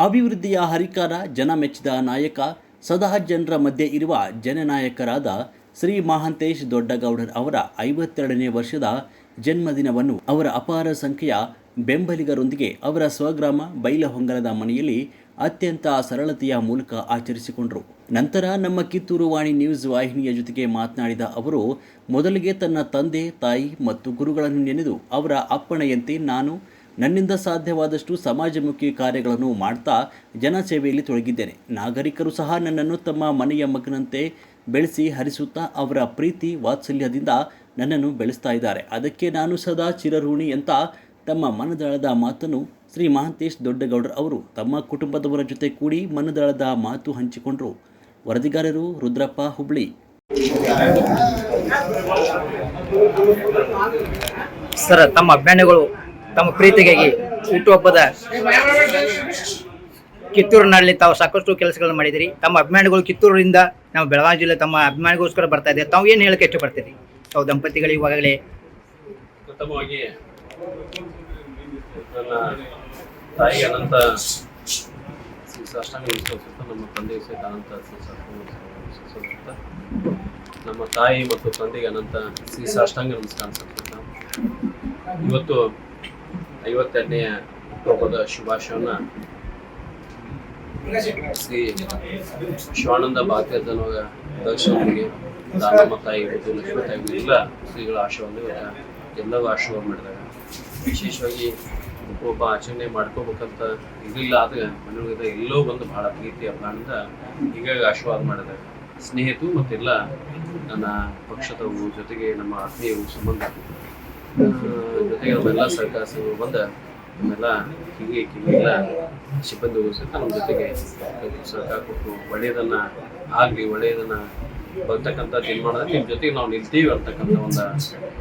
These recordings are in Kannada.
ಅಭಿವೃದ್ಧಿಯ ಹರಿಕಾರ ಜನ ಮೆಚ್ಚಿದ ನಾಯಕ ಸದಾ ಜನರ ಮಧ್ಯೆ ಇರುವ ಜನನಾಯಕರಾದ ಶ್ರೀ ಮಹಾಂತೇಶ್ ದೊಡ್ಡಗೌಡರ್ ಅವರ ಐವತ್ತೆರಡನೇ ವರ್ಷದ ಜನ್ಮದಿನವನ್ನು ಅವರ ಅಪಾರ ಸಂಖ್ಯೆಯ ಬೆಂಬಲಿಗರೊಂದಿಗೆ ಅವರ ಸ್ವಗ್ರಾಮ ಬೈಲಹೊಂಗಲದ ಮನೆಯಲ್ಲಿ ಅತ್ಯಂತ ಸರಳತೆಯ ಮೂಲಕ ಆಚರಿಸಿಕೊಂಡರು. ನಂತರ ನಮ್ಮ ಕಿತ್ತೂರು ವಾಣಿ ನ್ಯೂಸ್ ವಾಹಿನಿಯ ಜೊತೆಗೆ ಮಾತನಾಡಿದ ಅವರು, ಮೊದಲಿಗೆ ತನ್ನ ತಂದೆ, ತಾಯಿ ಮತ್ತು ಗುರುಗಳನ್ನು ನೆನೆದು ಅವರ ಅಪ್ಪಣೆಯಂತೆ ನಾನು ನನ್ನಿಂದ ಸಾಧ್ಯವಾದಷ್ಟು ಸಮಾಜಮುಖಿ ಕಾರ್ಯಗಳನ್ನು ಮಾಡ್ತಾ ಜನಸೇವೆಯಲ್ಲಿ ತೊಡಗಿದ್ದೇನೆ. ನಾಗರಿಕರು ಸಹ ನನ್ನನ್ನು ತಮ್ಮ ಮನೆಯ ಮಗನಂತೆ ಬೆಳೆಸಿ ಹರಿಸುತ್ತಾ ಅವರ ಪ್ರೀತಿ ವಾತ್ಸಲ್ಯದಿಂದ ನನ್ನನ್ನು ಬೆಳೆಸ್ತಾ ಇದ್ದಾರೆ. ಅದಕ್ಕೆ ನಾನು ಸದಾ ಚಿರಋಣಿ ಅಂತ ತಮ್ಮ ಮನದಳದ ಮಾತನ್ನು ಶ್ರೀ ಮಹಾಂತೇಶ್ ದೊಡ್ಡಗೌಡರ್ ಅವರು ತಮ್ಮ ಕುಟುಂಬದವರ ಜೊತೆ ಕೂಡಿ ಮನದಳದ ಮಾತು ಹಂಚಿಕೊಂಡರು. ವರದಿಗಾರರು ರುದ್ರಪ್ಪ ಹುಬ್ಳಿ. ಸರ್, ತಮ್ಮ ಅಭಿಮಾನಿಗಳು ತಮ್ಮ ಪ್ರೀತಿಗಾಗಿ ಹುಟ್ಟುಹಬ್ಬದ ಕಿತ್ತೂರಿನಲ್ಲಿ ತಾವು ಸಾಕಷ್ಟು ಕೆಲಸಗಳನ್ನು ಮಾಡಿದಿರಿ ತಮ್ಮ ಅಭಿಮಾನಿಗಳು ಕಿತ್ತೂರಿನಿಂದ ನಮ್ಮ ಬೆಳಗಾವಿ ಜಿಲ್ಲೆ ತಮ್ಮ ಅಭಿಮಾನಿಗೋಸ್ಕರ ಬರ್ತಾ ಇದೆ. ತಾವು ಏನು ಹೇಳಕ್ಕೆ ಇಷ್ಟಪಡ್ತೀರಿ? ತಾವು ದಂಪತಿಗಳು ಇವಾಗಲೇ ನಮ್ಮ ನಮ್ಮ ತಾಯಿ ಮತ್ತು ತಂದೆಗೆ ಅನಂತ ಶ್ರೀ ಸಾಷ್ಟಾಂಗ ನಮಸ್ಕಾರ ಇವತ್ತು ಐವತ್ತೆರಡನೆಯ ಹಬ್ಬದ ಶುಭಾಶಯವನ್ನು ಶ್ರೀ ಶಿವಾನಂದ ಭಾಗ್ಯದನೋಗ ದರ್ಶನಿಗೆ ದಾನಮ್ಮ ತಾಯಿ ಮತ್ತು ಲಕ್ಷ್ಮೀ ತಾಯಿ ಎಲ್ಲ ಶ್ರೀಗಳ ಆಶೀರ್ವಾದ ಎಲ್ಲವೂ ಆಶೀರ್ವಾದ ಮಾಡಿದಾಗ. ವಿಶೇಷವಾಗಿ ಒಬ್ಬ ಆಚರಣೆ ಮಾಡ್ಕೋಬೇಕಂತ ಇರಲಿಲ್ಲ ಆದ್ರೆ ಮನೆಯೊಳಗೆ ಎಲ್ಲೋ ಬಂದು ಬಹಳ ಪ್ರೀತಿ ಅಭಿಮಾನದಿಂದ ಹೀಗಾಗಿ ಆಶೀರ್ವಾದ ಮಾಡಿದಾಗ ಸ್ನೇಹಿತರು ಮತ್ತೆಲ್ಲ ನನ್ನ ಪಕ್ಷದವರು ಜೊತೆಗೆ ನಮ್ಮ ಆತ್ಮೀಯವು ಸಂಬಂಧ ಜೊತೆಗೆ ನಮ್ಮೆಲ್ಲ ಸರ್ಕಾರ ಬಂದ ನಮ್ಮೆಲ್ಲ ಕಿವಿ ಎಲ್ಲ ಸಿಬ್ಬಂದಿ ಸಹಿತ ನಮ್ಮ ಜೊತೆಗೆ ಸರ್ಕಾರ ಕೊಟ್ಟು ಒಳ್ಳೆಯದನ್ನ ಆಗಲಿ, ಒಳ್ಳೆಯದನ್ನ ಬರ್ತಕ್ಕಂಥ ಮಾಡಿದ ನಿಮ್ಮ ಜೊತೆಗೆ ನಾವು ನಿಲ್ತೀವಿ ಅಂತಕ್ಕಂಥ ಒಂದು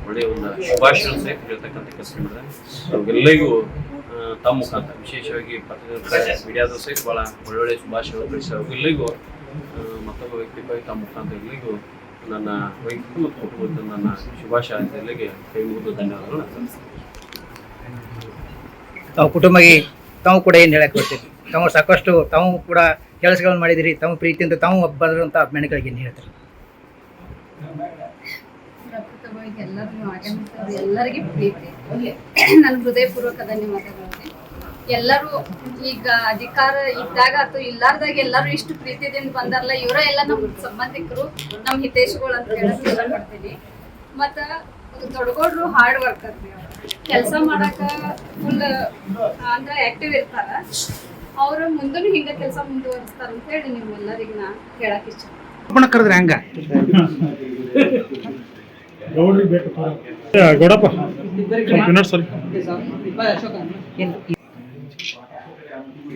ಒಳ್ಳೆಯ ಒಂದು ಶುಭಾಶಯ ಸಹಿತ ಹೇಳ್ತಕ್ಕಂಥ ಕೆಲಸ ಮಾಡಿದ್ರೆ ಅವರೆಲ್ಲರಿಗೂ ತಮ್ಮ ಮುಖಾಂತರ ವಿಶೇಷವಾಗಿ ಮೀಡಿಯಾದ ಸಹಿತ ಭಾಳ ಒಳ್ಳೊಳ್ಳೆ ಶುಭಾಶಯಗಳು ಕಳಿಸಿ ಅವರೆಲ್ಲರಿಗೂ ಮತ್ತೊಬ್ಬ ವ್ಯಕ್ತಿ ಬಗ್ಗೆ ತಮ್ಮ ಮುಖಾಂತರ ಎಲ್ಲರಿಗೂ ನನ್ನ ವೈಯಕ್ತಿಕ ಮತ್ತು ಕುಟುಂಬದ ನನ್ನ ಶುಭಾಶಯಗಳಿಗೆ ಕೈ ಮುಗಿದು ಧನ್ಯವಾದಗಳು. ತಾವು ಕುಟುಂಬಕ್ಕೆ ತಾವು ಕೂಡ ಏನು ಹೇಳಕ್ಕೆ ಬರ್ತೀರಿ? ತಾವು ಸಾಕಷ್ಟು ತಾವು ಕೂಡ ಕೆಲಸಗಳನ್ನು ಮಾಡಿದಿರಿ ತಮ್ಮ ಪ್ರೀತಿಯಿಂದ ತಾವು ಬರೋಂಥ ಅಭಿಮಾನಿಗಳಿಗೆ ಏನು ಹೇಳ್ತಾರೆ? ಪ್ರಕೃತವಾಗಿ ಎಲ್ಲರಿಗೂ ಆಗಮಿಸಿದವರು ಎಲ್ಲರಿಗೂ ಪ್ರೀತಿ. ನನ್ನ ಹೃದಯಪೂರ್ವಕ ಧನ್ಯವಾದಗಳು. ಎಲ್ಲರೂ ಈಗ ಅಧಿಕಾರ ಇದ್ದಾಗ ಅಥವಾ ಇಲ್ಲಾರ್ದಾಗ ಎಲ್ಲರೂ ಇಷ್ಟು ಪ್ರೀತಿದಿಂದ ಬಂದಾರಲ್ಲ ಇವರ ಎಲ್ಲ ನಮ್ ಸಂಬಂಧಿಕರು ನಮ್ಮ ಹಿತೇಶಗಳು ಅಂತ ಹೇಳಕ್ ಇಷ್ಟಪಡ್ತೀನಿ ಮತ್ತ ತೊಡಗೋಡ್ರು ಹಾರ್ಡ್ ವರ್ಕರ್ ಕೆಲಸ ಮಾಡಾಕ ಫುಲ್ ಅಂದ್ರ ಆಕ್ಟಿವ್ ಇರ್ತಾರ. ಅವ್ರ ಮುಂದೂ ಹಿಂಗ ಕೆಲಸ ಮುಂದುವರಿಸ್ತಾರ ಅಂತ ಹೇಳಿ ನಿಮ್ಮೆಲ್ಲರಿಗೆ ನಾ ಹೇಳಕ್ ಇಷ್ಟ ಕರೆದ್ರೆ ಹಂಗ? ಗೌಡಪ್ಪ ಸ್ವಲ್ಪ